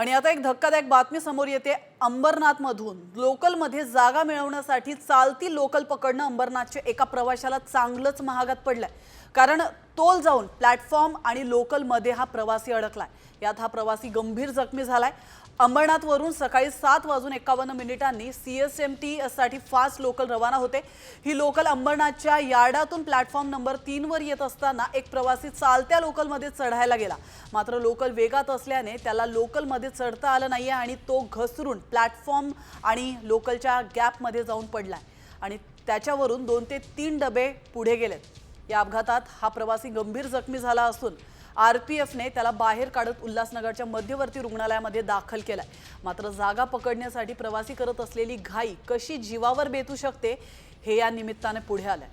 आणि आता एक धक्कादायक बातमी समोर येते. अंबरनाथमधून लोकलमध्ये जागा मिळवण्यासाठी चालती लोकल पकडणं अंबरनाथच्या एका प्रवाशाला चांगलंच महागात पडलंय. कारण तोल जाऊन प्लॅटफॉर्म आणि लोकलमध्ये हा प्रवासी अडकलाय. यात हा प्रवासी गंभीर जखमी झालाय. अंबरनाथवरून सकाळी सात वाजून एकावन्न मिनिटांनी सी एस एम टी साठी फास्ट लोकल रवाना होते. ही लोकल अंबरनाथच्या यार्डातून प्लॅटफॉर्म नंबर तीनवर येत असताना एक प्रवासी चालत्या लोकलमध्ये चढायला गेला. मात्र लोकल वेगात असल्याने त्याला लोकलमध्ये चढता आलं नाही आणि तो घसरून प्लॅटफॉर्म आणि लोकलच्या गॅपमध्ये जाऊन पडलाय. आणि त्याच्यावरून दोन ते तीन डबे पुढे गेलेत. या अपघातात हा प्रवासी गंभीर जखमी झाला असून आरपीएफने त्याला बाहेर काढत उल्हासनगरच्या मध्यवर्ती रुग्णालयामध्ये दाखल केलाय. मात्र जागा पकडण्यासाठी प्रवासी करत असलेली घाई कशी जीवावर बेतू शकते हे या निमित्ताने पुढे आलंय.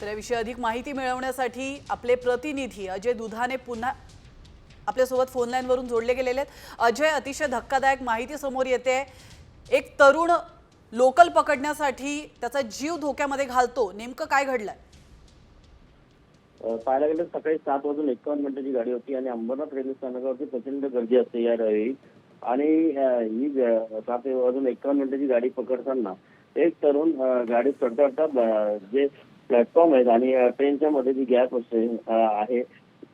तर याविषयी अधिक माहिती मिळवण्यासाठी आपले प्रतिनिधी अजय दुधाने पुन्हा आपल्यासोबत फोन लाईनवरून जोडले गेलेले आहेत. अजय अतिशय धक्कादायक माहिती समोर येते. एक तरुण लोकल पकडण्यासाठी त्याचा जीव धोक्यामध्ये घालतो. नेमकं काय घडलंय? पाहायला गेलं तर सकाळी सात वाजून एकावन्न मिनिटाची गाडी होती आणि अंबरनाथ रेल्वे स्थानकावरती प्रचंड गर्दी असते या वेळी. आणि ही सात वाजून एकावन्न मिनिटाची गाडी पकडताना एक तरुण गाडी चढता जे प्लॅटफॉर्म आहेत आणि ट्रेनच्या मध्ये जी गॅप असते आहे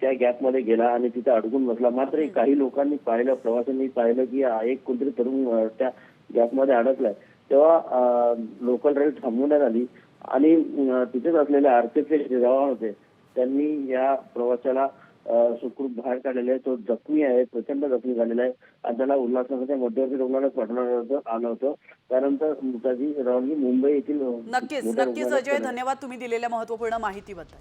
त्या गॅपमध्ये गेला आणि तिथे अडकून बसला. मात्र काही लोकांनी पाहिलं प्रवाशांनी पाहिलं की एक कोणतरी तरुण त्या गॅपमध्ये अडकलाय. तेव्हा लोकल रेल थांबवण्यात आली आणि तिथेच असलेले जे जवान होते त्यांनी या प्रवाशाला सुखरूप बाहेर काढलेले आहे. तो जखमी आहे प्रचंड जखमी झालेला आहे. आणि त्याला उल्हासनगरच्या मध्यवर्ती रुग्णालयात पाठवण्यात आलं होतं त्यानंतर त्याची रवानगी मुंबई येथील नक्कीच नक्कीच अजय. धन्यवाद तुम्ही दिलेल्या महत्त्वपूर्ण माहितीबद्दल.